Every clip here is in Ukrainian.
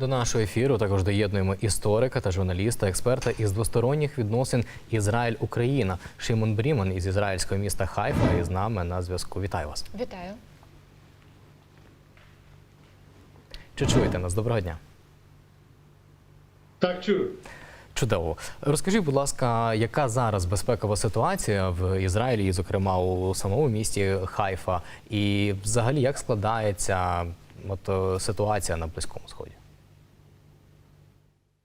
До нашого ефіру також доєднуємо історика та журналіста, експерта із двосторонніх відносин Ізраїль-Україна. Шимон Бріман із ізраїльського міста Хайфа із нами на зв'язку. Вітаю вас. Вітаю. Чи чуєте нас? Доброго дня. Так, чую. Чудово. Розкажіть, будь ласка, яка зараз безпекова ситуація в Ізраїлі, і, зокрема у самому місті Хайфа, і взагалі як складається от, е, ситуація на Близькому Сході?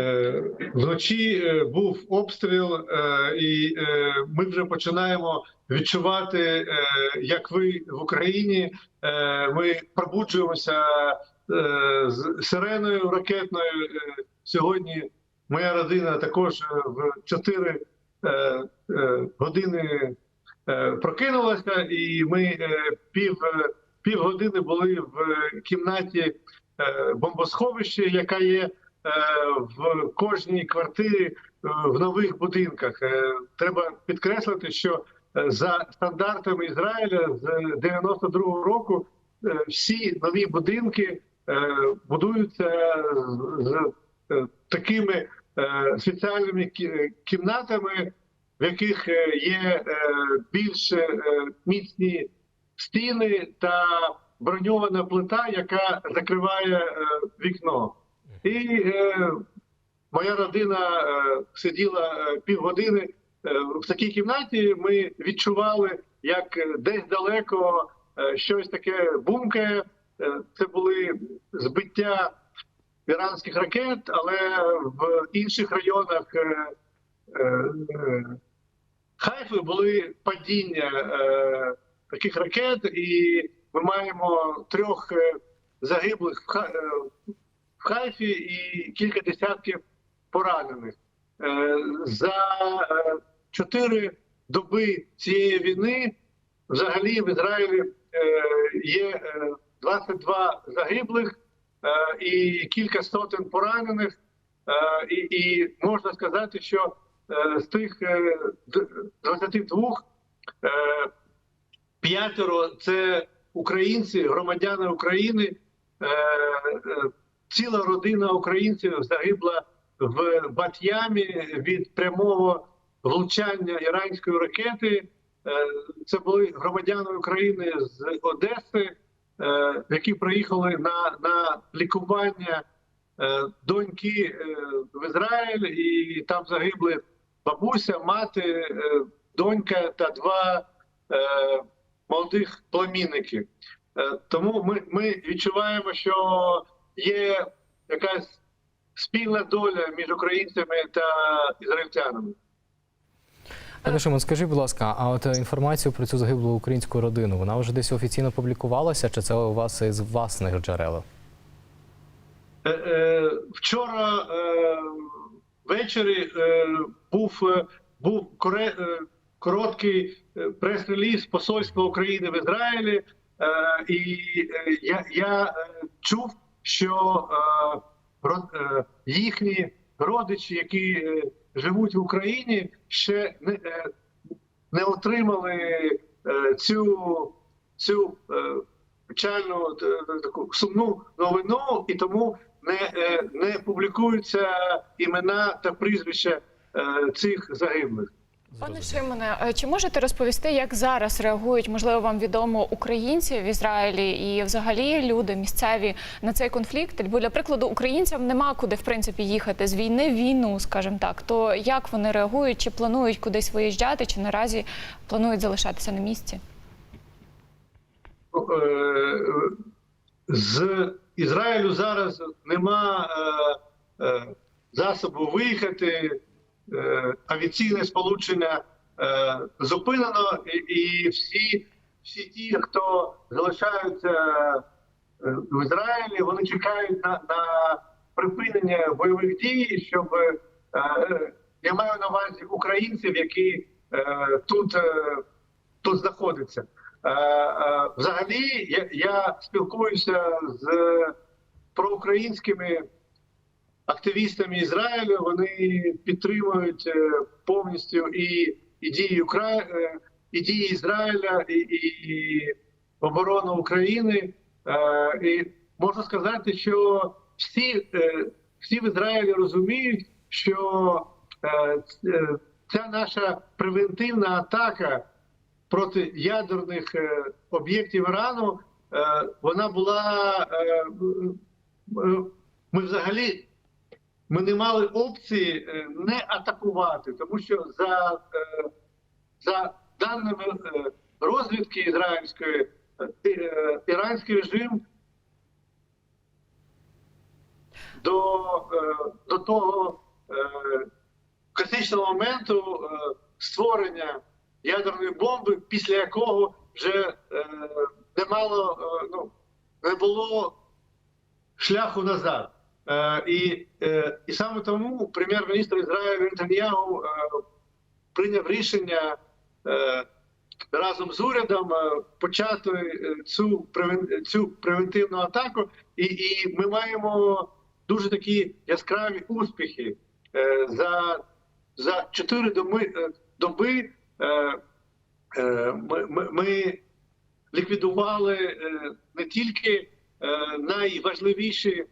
Е, Вночі е, був обстріл, е, і ми вже починаємо відчувати, як ви в Україні. Ми пробуджуємося з сиреною ракетною. Сьогодні моя родина також в 4 е, е, години прокинулася, і ми пів, е, півгодини були в кімнаті бомбосховища, яка є в кожній квартирі е, в нових будинках. Е, Треба підкреслити, що е, за стандартами Ізраїля з 92-го року е, всі нові будинки е, будуються з- е, такими е, спеціальними кімнатами, в яких е, є е, більш е, міцні стіни та броньована плита, яка закриває е, вікно. І е, моя родина е, сиділа е, півгодини е, в такій кімнаті. Ми відчували, як е, десь далеко щось таке бумкає. Це були збиття іранських ракет, але в інших районах е, е, Хайфи були падіння е, таких ракет, і ми маємо трьох загиблих в в Хайфі і кілька десятків поранених. Е, За е, чотири доби цієї війни взагалі в Ізраїлі е, є е, 22 загиблих і кілька сотень поранених. І, і можна сказати, що з тих е, 22 е, п'ятеро це українці, громадяни України. Ціла родина українців загибла в Бат'ямі від прямого влучання іранської ракети. Е, Це були громадяни України з Одеси, е, які приїхали на, на лікування е, доньки в Ізраїль, і там загибли бабуся, мати, донька та два молодих племінники. Тому ми, ми відчуваємо, що є якась спільна доля між українцями та ізраїльтянами. Пане Шимон, скажіть, будь ласка, а от інформацію про цю загиблу українську родину, вона вже десь офіційно публікувалася, чи це у вас із власних джерел? Е, е, Вчора е, ввечері був, був короткий прес-реліз Посольства України в Ізраїлі, і я, я чув, що е, е, їхні родичі, які е, живуть в Україні, ще не, не отримали цю, цю печальну таку сумну новину, і тому не, не публікуються імена та прізвища цих загиблих. Пане Шимоне, е, чи можете розповісти, як зараз реагують, можливо, вам відомо українці в Ізраїлі і взагалі люди місцеві на цей конфлікт? Бо для прикладу українцям нема куди в принципі їхати з війни в війну, скажімо так. То як вони реагують, чи планують кудись виїжджати, чи наразі планують залишатися на місці? Е, З Ізраїлю зараз нема е, засобу виїхати. Е, Авіаційне сполучення е, зупинено, і, всі, всі ті, хто залишаються е, в Ізраїлі, вони чекають на, на припинення бойових дій, щоб е, я маю на увазі українців, які е, тут, е, тут знаходяться. Е, е, Взагалі, я, я спілкуюся з проукраїнськими активістами Ізраїлю. Вони підтримують е, повністю і, і дії Укра... е, і дії Ізраїля, і, і, оборону України. Е, І можна сказати, що всі, всі в Ізраїлі розуміють, що ця наша превентивна атака проти ядерних об'єктів Ірану, вона була ми взагалі ми не мали опції е, не атакувати, тому що за, е, за даними е, розвідки ізраїльської, іранський режим до, до того критичного моменту створення ядерної бомби, після якого вже не мало, ну, не було шляху назад. Е, і, е, і саме тому прем'єр-міністр Ізраїлю Нетаньяху е, прийняв рішення разом з урядом почати цю, цю превентивну атаку, і, і ми маємо дуже такі яскраві успіхи. За, за 4 доби, доби ми, ми, ліквідували не тільки найважливіші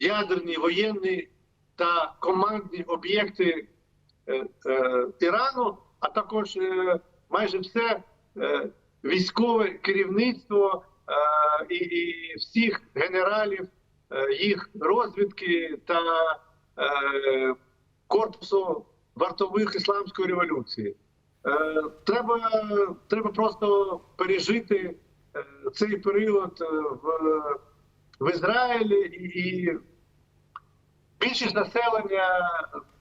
ядерні воєнні та командні об'єкти е, е, Ірану, а також е, майже все е, військове керівництво е, і, і всіх генералів, е, їх розвідки та е, корпусу вартових ісламської революції. Е, треба, треба просто пережити е, цей період е, в, в Ізраїлі і, більшість населення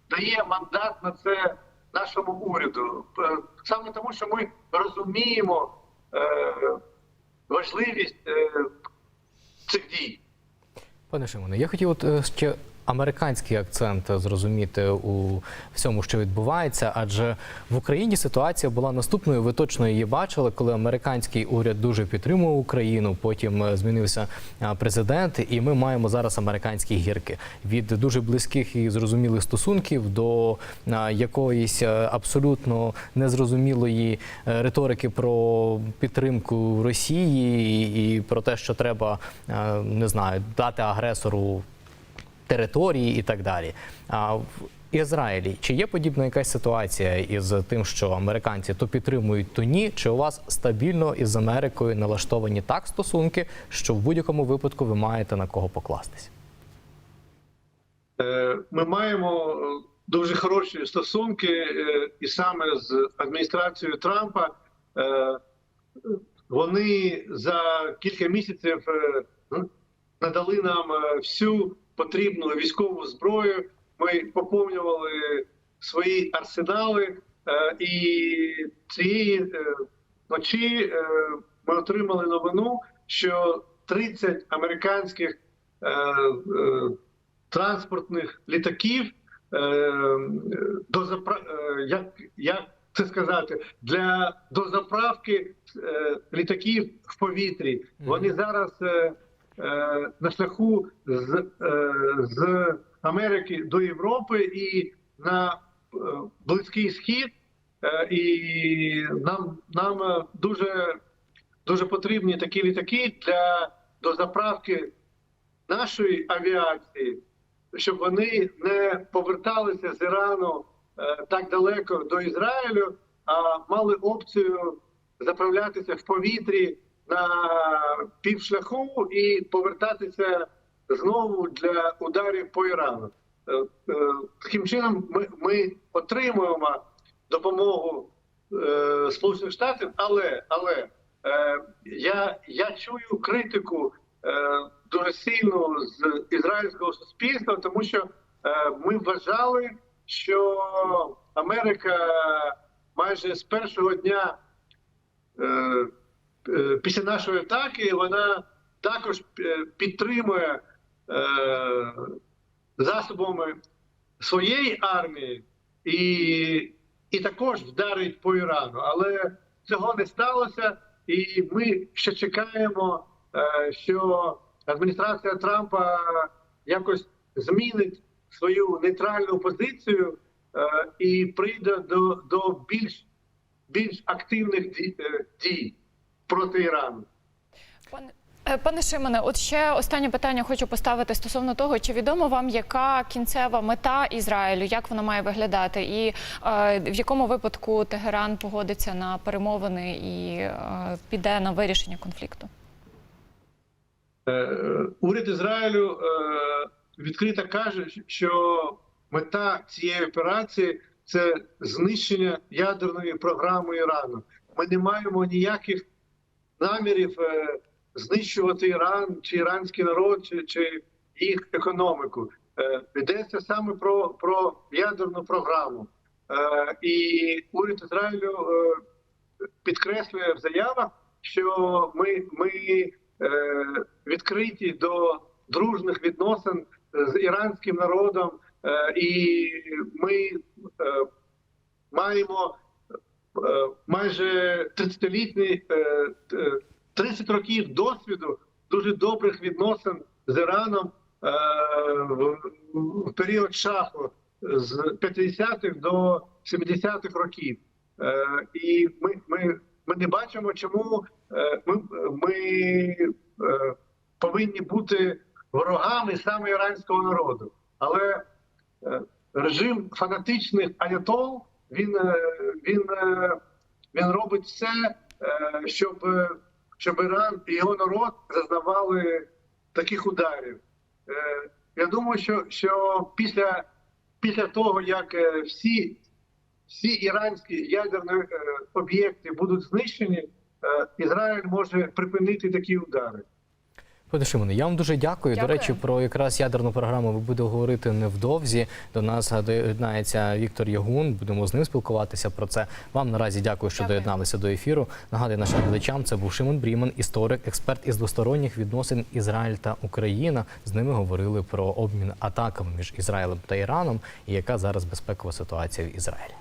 дає мандат на це нашому уряду. Е, Саме тому, що ми розуміємо е, важливість е, цих дій. Пане Шимоне, я хотів от ще американський акцент зрозуміти у всьому, що відбувається, адже в Україні ситуація була наступною. Ви точно її бачили, коли американський уряд дуже підтримував Україну. Потім е, змінився е, президент, і ми маємо зараз американські гірки від дуже близьких і зрозумілих стосунків до е, якоїсь абсолютно незрозумілої риторики про підтримку Росії і про те, що треба не знаю дати агресору території і так далі. А в Ізраїлі чи є подібна якась ситуація із тим, що американці то підтримують, то ні? Чи у вас стабільно із Америкою налаштовані так стосунки, що в будь-якому випадку ви маєте на кого покластись? Е, Ми маємо е, дуже хороші стосунки, е, і саме з адміністрацією Трампа вони за кілька місяців надали нам всю потрібну військову зброю. Ми поповнювали свої арсенали, е, і цієї е, ночі е, ми отримали новину, що 30 американських транспортних літаків до як, як це сказати для дозаправки літаків в повітрі. Вони зараз на шляху з, е, з Америки до Європи і на е, Близький Схід. Е, і нам, нам е, дуже, дуже потрібні такі літаки для дозаправки нашої авіації, щоб вони не поверталися з Ірану е, так далеко до Ізраїлю, а мали опцію заправлятися в повітрі на півшляху і повертатися знову для ударів по Ірану. Е, е, Таким чином, ми, ми отримуємо допомогу е, Сполучених Штатів, але але е, я, я чую критику е, дуже сильну з ізраїльського суспільства, тому що е, ми вважали, що Америка майже з першого дня е, після нашої атаки вона також е, підтримує е, засобами своєї армії і, і також вдарить по Ірану. Але цього не сталося, і ми ще чекаємо, е, що адміністрація Трампа якось змінить свою нейтральну позицію е, і прийде до, до більш, більш активних ді- е, дій проти Ірану. Пане Е, Пане Шимоне, от ще останнє питання хочу поставити стосовно того, чи відомо вам, яка кінцева мета Ізраїлю, як вона має виглядати, і е, в якому випадку Тегеран погодиться на перемовини і е, піде на вирішення конфлікту? Е, Уряд Ізраїлю е, відкрито каже, що мета цієї операції це знищення ядерної програми Ірану. Ми не маємо ніяких намірів е, знищувати Іран чи іранський народ, чи, чи їх економіку. Е, Йдеться саме про, про ядерну програму. Е, І уряд Ізраїлю підкреслює в заявах, що ми, ми відкриті до дружних відносин з іранським народом, і ми маємо майже 30-літній, е, е, 30 років досвіду дуже добрих відносин з Іраном е, в, період шаху з 50-х до 70-х років. Е, і ми, ми, ми не бачимо, чому е, ми, ми е, повинні бути ворогами саме іранського народу. Але е, режим фанатичних аятол він, е, він, е, він робить все, е, щоб, щоб Іран і його народ зазнавали таких ударів. Я думаю, що, що після, після того, як всі всі іранські ядерні об'єкти будуть знищені, Ізраїль може припинити такі удари. Пане Шимоне, я вам дуже дякую. До речі, про якраз ядерну програму ви будете говорити невдовзі. До нас доєднається Віктор Ягун. Будемо з ним спілкуватися про це. Вам наразі дякую, що Дякую. доєдналися до ефіру. Нагадую нашим глядачам, це був Шимон Бріман, історик, експерт із двосторонніх відносин Ізраїль та Україна. З ними говорили про обмін атаками між Ізраїлем та Іраном і яка зараз безпекова ситуація в Ізраїлі.